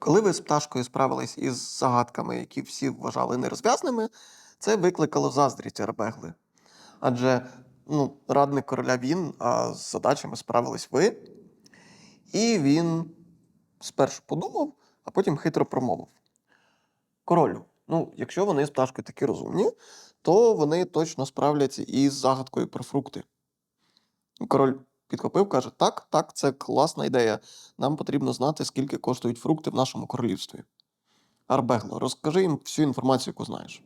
Коли ви з пташкою справились із загадками, які всі вважали нерозв'язними, це викликало заздрість Арбегли. Адже ну, радник короля він, а з задачами справились ви. І він спершу подумав, а потім хитро промовив: Королю, ну, якщо вони з пташкою такі розумні, то вони точно справляться із загадкою про фрукти. Король підхопив, каже: Так, так, це класна ідея. Нам потрібно знати, скільки коштують фрукти в нашому королівстві. Арбегло, розкажи їм всю інформацію, яку знаєш.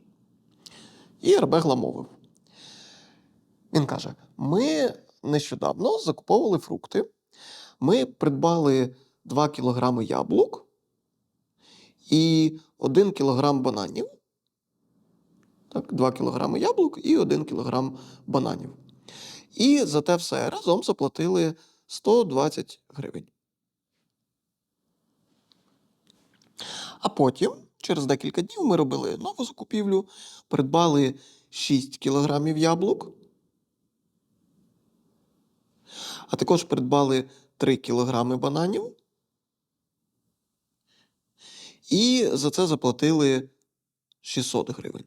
І Арбегла мовив. Він каже: Ми нещодавно закуповували фрукти. Ми придбали 2 кілограми яблук і 1 кілограм бананів. Так, 2 кілограми яблук і 1 кілограм бананів. І за те все разом заплатили 120 гривень. А потім, через декілька днів, ми робили нову закупівлю, придбали 6 кілограмів яблук, а також придбали 3 кілограми бананів. І за це заплатили 600 гривень.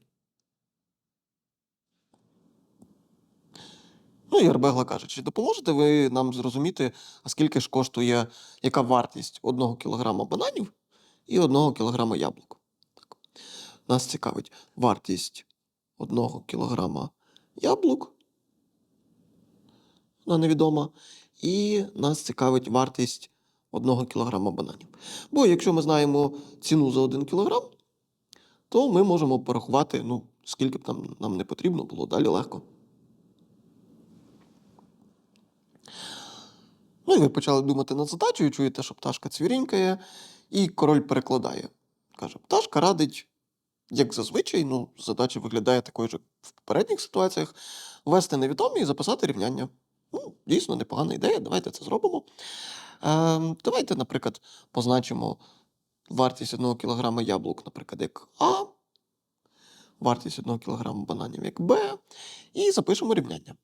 Ну, і Арбегла каже, чи допоможете ви нам зрозуміти, а скільки ж коштує, яка вартість одного кілограма бананів і одного кілограма яблук? Так. Нас цікавить вартість одного кілограма яблук, вона невідома, і нас цікавить вартість одного кілограма бананів. Бо якщо ми знаємо ціну за один кілограм, то ми можемо порахувати, ну, скільки б там нам не потрібно було, далі легко. Ну і ви почали думати над задачею, чуєте, що пташка цвірінькає, і король перекладає. Каже: пташка радить, як зазвичай, ну, задача виглядає такою ж, як в попередніх ситуаціях, ввести невідомі і записати рівняння. Ну, дійсно, непогана ідея, давайте це зробимо. Е, давайте, наприклад, позначимо вартість одного кілограма яблук, наприклад, як А, вартість одного кілограма бананів як Б, і запишемо рівняння.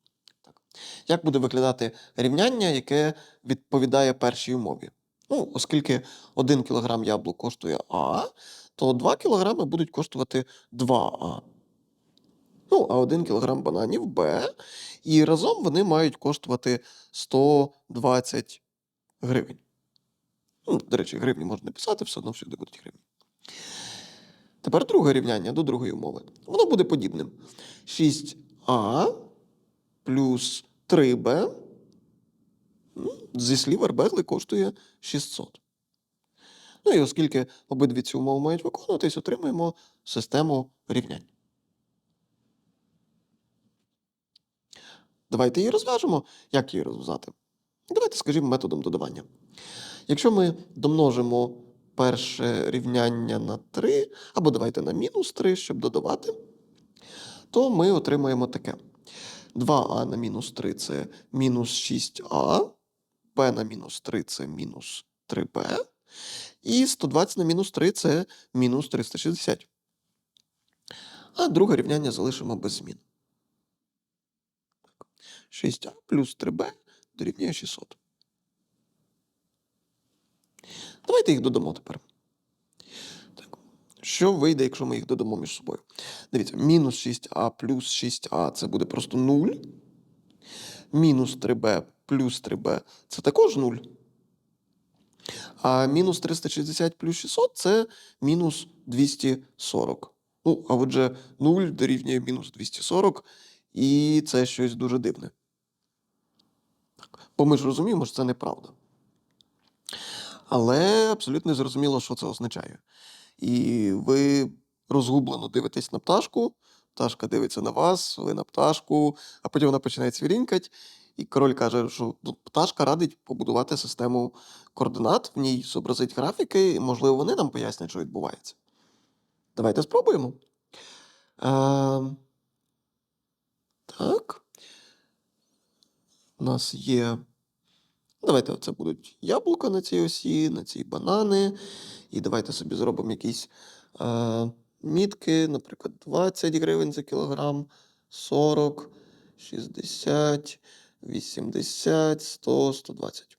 Як буде виглядати рівняння, яке відповідає першій умові? Ну, оскільки 1 кг яблук коштує А, то 2 кг будуть коштувати 2А. Ну, а 1 кг бананів Б. І разом вони мають коштувати 120 гривень. Ну, до речі, гривні можна написати, все одно всюди будуть гривні. Тепер друге рівняння до другої умови. Воно буде подібним. 6А плюс 3b м, зі слів Арбегли коштує 600. Ну і оскільки обидві ці умови мають виконуватись, отримуємо систему рівнянь. Давайте її розв'яжемо. Як її розв'язати? Давайте, скажімо, методом додавання. Якщо ми домножимо перше рівняння на 3, або давайте на мінус 3, щоб додавати, то ми отримаємо таке. 2а на мінус 3 це мінус 6а, b на мінус 3 це мінус 3b, і 120 на мінус 3 це мінус 360. А друге рівняння залишимо без змін. 6а плюс 3b дорівнює 600. Давайте їх додамо тепер. Що вийде, якщо ми їх додамо між собою? Дивіться, мінус 6а плюс 6а це буде просто 0. Мінус 3b плюс 3b це також 0. А мінус 360 плюс 600 це мінус 240. Ну, а отже, 0 дорівнює мінус 240, і це щось дуже дивне. Бо ми ж розуміємо, що це неправда. Але абсолютно зрозуміло, що це означає. І ви розгублено дивитесь на пташку, пташка дивиться на вас, ви на пташку, а потім вона починає цвірінькати, і король каже, що ну, пташка радить побудувати систему координат, в ній зобразить графіки, і, можливо, вони нам пояснять, що відбувається. Давайте спробуємо. Е, так. У нас є. Давайте це будуть яблука на цій осі, на цій банани. І давайте собі зробимо якісь е, мітки, наприклад, 20 гривень за кілограм, 40, 60, 80, 100, 120.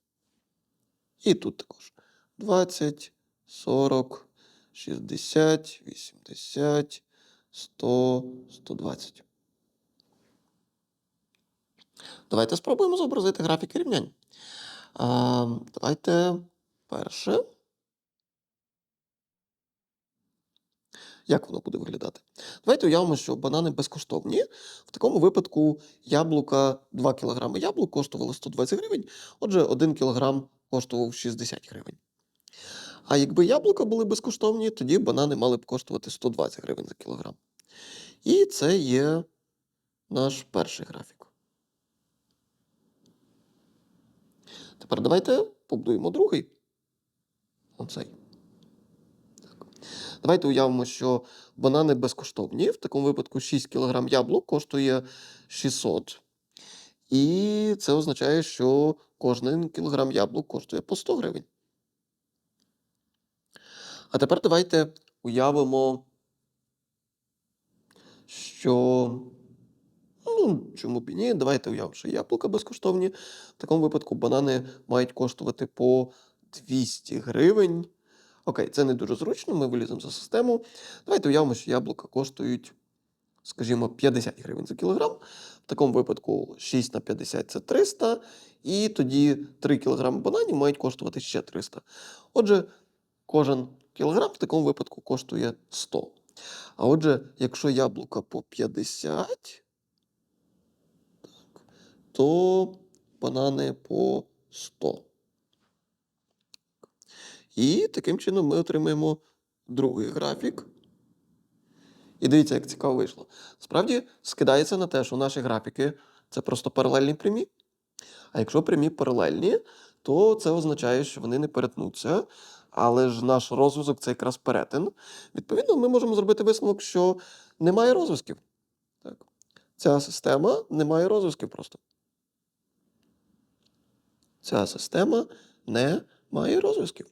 І тут також 20, 40, 60, 80, 100, 120. Давайте спробуємо зобразити графіки рівнянь. А, давайте перше. Як воно буде виглядати? Давайте уявимо, що банани безкоштовні. В такому випадку яблука 2 кг яблук коштувало 120 гривень, отже, 1 кг коштував 60 гривень. А якби яблука були безкоштовні, тоді банани мали б коштувати 120 гривень за кілограм. І це є наш перший графік. Тепер давайте побудуємо другий. Оцей. Так. Давайте уявимо, що банани безкоштовні. В такому випадку 6 кг яблук коштує 600. І це означає, що кожен кілограм яблук коштує по 100 гривень. А тепер давайте уявимо, що. Ну, чому б і ні? Давайте уявимо, що яблука безкоштовні. В такому випадку банани мають коштувати по 200 гривень. Окей, це не дуже зручно, ми виліземо за систему. Давайте уявимо, що яблука коштують, скажімо, 50 гривень за кілограм. В такому випадку 6 на 50 це 300. І тоді 3 кг бананів мають коштувати ще 300. Отже, кожен кілограм в такому випадку коштує 100. А отже, якщо яблука по 50, так, то банани по 100. І таким чином ми отримаємо другий графік. І дивіться, як цікаво вийшло. Справді скидається на те, що наші графіки це просто паралельні прямі. А якщо прямі паралельні, то це означає, що вони не перетнуться. Але ж наш розв'язок це якраз перетин. Відповідно, ми можемо зробити висновок, що немає розв'язків. Ця система не має розв'язків просто. Ця система не має розв'язків.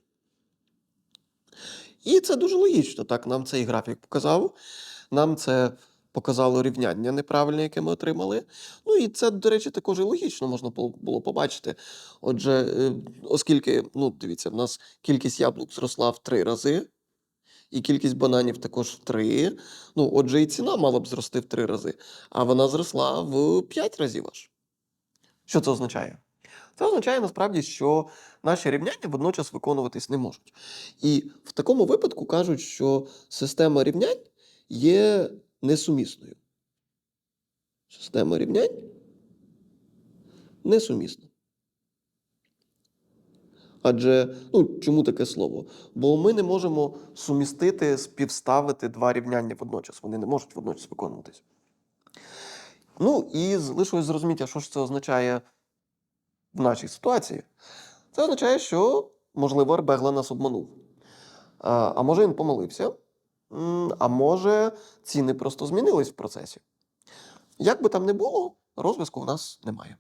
І це дуже логічно. Так, нам цей графік показав. Нам це показало рівняння неправильне, яке ми отримали. Ну і це, до речі, також і логічно можна було побачити. Отже, е, оскільки, ну, дивіться, в нас кількість яблук зросла в три рази, і кількість бананів також в три. Ну, отже, і ціна мала б зрости в три рази, а вона зросла в п'ять разів аж. Що це означає? Це означає насправді, що наші рівняння водночас виконуватись не можуть. І в такому випадку кажуть, що система рівнянь є несумісною. Система рівнянь несумісна. Адже, ну, чому таке слово? Бо ми не можемо сумістити, співставити два рівняння водночас. Вони не можуть водночас виконуватись. Ну і залишилось зрозуміти, що ж це означає в нашій ситуації. Це означає, що, можливо, Арбегла нас обманув. А, може він помилився, а може ціни просто змінились в процесі. Як би там не було, розв'язку в нас немає.